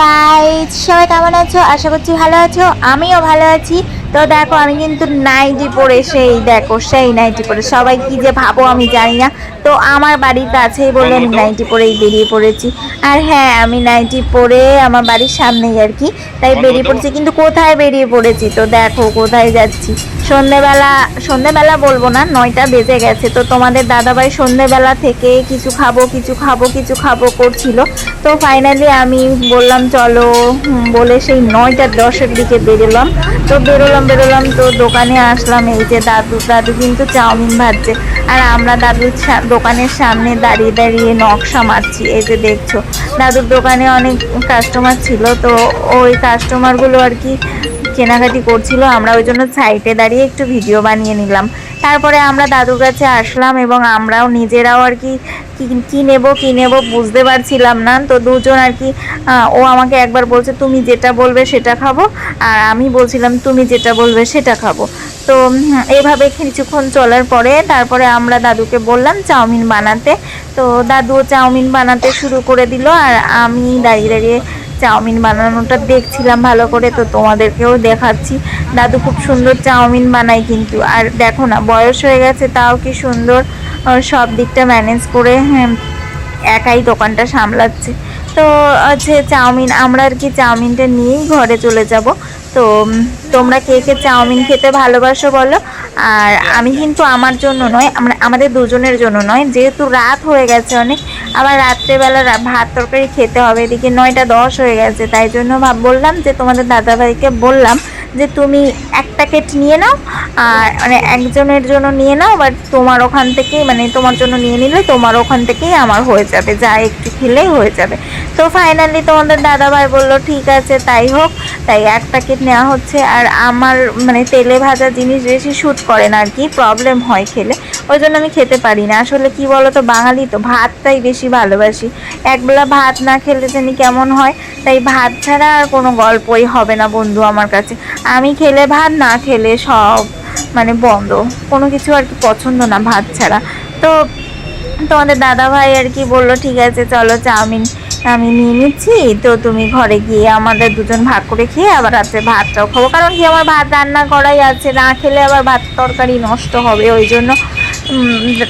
Guys সবাই কেমন আছো? আশা করছি ভালো আছো আমিও ভালো আছি। তো দেখো আমি কিন্তু নাইটি পরে সেই দেখো সেই নাইটি পরে সবাই কি যে ভাবো আমি জানি না। তো আমার বাড়ির কাছেই বলে আমি নাইটি পরেই বেরিয়ে পড়েছি। আর হ্যাঁ আমি নাইটি পরে আমার বাড়ির সামনেই আর কি। তাই বেরিয়ে পড়েছি কিন্তু কোথায় বেরিয়ে পড়েছি? তো দেখো কোথায় যাচ্ছি? সন্ধেবেলা সন্ধেবেলা বলব না, নয়টা বেজে গেছে। তো তোমাদের দাদাভাই সন্ধেবেলা থেকে কিছু খাব কিছু খাব কিছু খাব করছিল। তো ফাইনালি আমি বললাম, চলো। বলে সেই নয়টা দশের দিকে বেরোলাম। তো বেরোলাম বেরোলাম, তো দোকানে আসলাম। এই যে দাদু দাদু কিন্তু চাউমিন ভাজছে। আর আমরা দাদুর দোকানের সামনে দাঁড়িয়ে দাঁড়িয়ে নকশা মারছি। এই যে দেখছ, দাদুর দোকানে অনেক কাস্টমার ছিল। তো ওই কাস্টমারগুলো আর কি কেনাকাটি করছিল আমরা ওই জন্য সাইডে দাঁড়িয়ে একটু ভিডিও বানিয়ে নিলাম। তারপরে আমরা দাদুর কাছে আসলাম এবং আমরাও নিজেরাও আর কি কি- নেব কি নেব বুঝতে পারছিলাম না। তো দুজন আর কি ও আমাকে একবার বলছে তুমি যেটা বলবে সেটা খাব। আর আমি বলছিলাম তুমি যেটা বলবে সেটা খাব। তো উম, এইভাবে কিছুক্ষণ চলার পরে তারপরে আমরা দাদুকে বললাম চাউমিন বানাতে। তো দাদুও চাউমিন বানাতে শুরু করে দিল আর আমি দাঁড়িয়ে দাঁড়িয়ে চাউমিন বানানোটা দেখছিলাম ভালো করে তো তোমাদেরকেও দেখাচ্ছি। দাদু খুব সুন্দর চাউমিন বানায় কিন্তু। আর দেখো না বয়স হয়ে গেছে তাও কি সুন্দর সব দিকটা ম্যানেজ করে হ্যাঁ, একাই দোকানটা সামলাচ্ছে। তো হচ্ছে চাউমিন আমরা আর কি চাউমিনটা নিয়েই ঘরে চলে যাব। তো তোমরা কে কে চাউমিন খেতে ভালোবাসো বলো। আর আমি কিন্তু আমার জন্য নয় আমরা আমাদের দুজনের জন্য নয় যেহেতু রাত হয়ে গেছে অনেক আবার রাত্রেবেলা ভাত তরকারি খেতে হবে। এদিকে নয়টা দশ হয়ে গেছে। তাই জন্য ভাব বললাম যে তোমাদের দাদাভাইকে বললাম যে তুমি এক প্যাকেট নিয়ে নাও, আর মানে একজনের জন্য নিয়ে নাও বাট তোমার ওখান থেকেই মানে তোমার জন্য নিয়ে নিলে তোমার ওখান থেকেই আমার হয়ে যাবে। যা একটু খেলেই হয়ে যাবে। তো ফাইনালি তোমাদের দাদাভাই বলল, ঠিক আছে, তাই হোক। তাই এক প্যাকেট নেওয়া হচ্ছে। আর আমার মানে তেলে ভাজা জিনিস বেশি শ্যুট করে না আর কি। প্রবলেম হয় খেলে। ওই জন্য আমি খেতে পারি না। আসলে কি বলো তো বাঙালি তো ভাতটাই বেশি ভালোবাসি। একবেলা ভাত না খেলে জানি কেমন হয়? তাই ভাত ছাড়া আর কোনো গল্পই হবে না বন্ধু আমার কাছে। আমি খেলে ভাত, না খেলে সব মানে বন্ধ। কোনো কিছু আর কি পছন্দ না ভাত ছাড়া। তো তোমাদের দাদা ভাই আর কি বলল, ঠিক আছে, চলো চাউমিন আমি নিয়ে নিচ্ছি। তো তুমি ঘরে গিয়ে আমাদের দুজন ভাগ করে খেয়ে আবার রাত্রে ভাতটাও খাব। কারণ কি, আমার ভাত রান্না করাই আছে। না খেলে আবার ভাত তরকারি নষ্ট হবে। ওই জন্য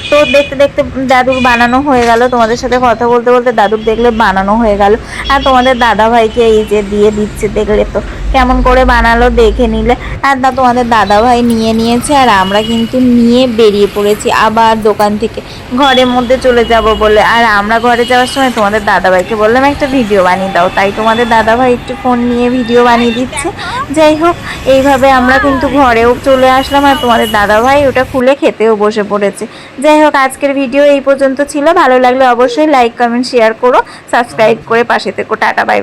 তো দেখতে দেখতে দাদুর বানানো হয়ে গেল। তোমাদের সাথে কথা বলতে বলতে দাদুর দেখলে বানানো হয়ে গেল। আর তোমাদের দাদা ভাইকে এই যে দিয়ে দিচ্ছে দেখলে তো। কেমন করে বানালো দেখে নিলে। আর তা তোমাদের দাদা ভাই নিয়ে নিয়েছে, আর আমরা কিন্তু নিয়ে বেরিয়ে পড়েছি আবার দোকান থেকে। ঘরের মধ্যে চলে যাব বলে। আর আমরা ঘরে যাওয়ার সময় তোমাদের দাদা ভাইকে বললাম, একটা ভিডিও বানিয়ে দাও। তাই তোমাদের দাদা ভাই একটু ফোন নিয়ে ভিডিও বানিয়ে দিচ্ছে। যাই হোক, এইভাবে আমরা কিন্তু ঘরেও চলে আসলাম, আর তোমাদের দাদা ভাই ওটা খুলে খেতেও বসে পড়েছে। যাই হোক, আজকের ভিডিও এই পর্যন্ত ছিল। ভালো লাগলে অবশ্যই লাইক কমেন্ট শেয়ার করো। সাবস্ক্রাইব করে পাশে থেকো। Tata bye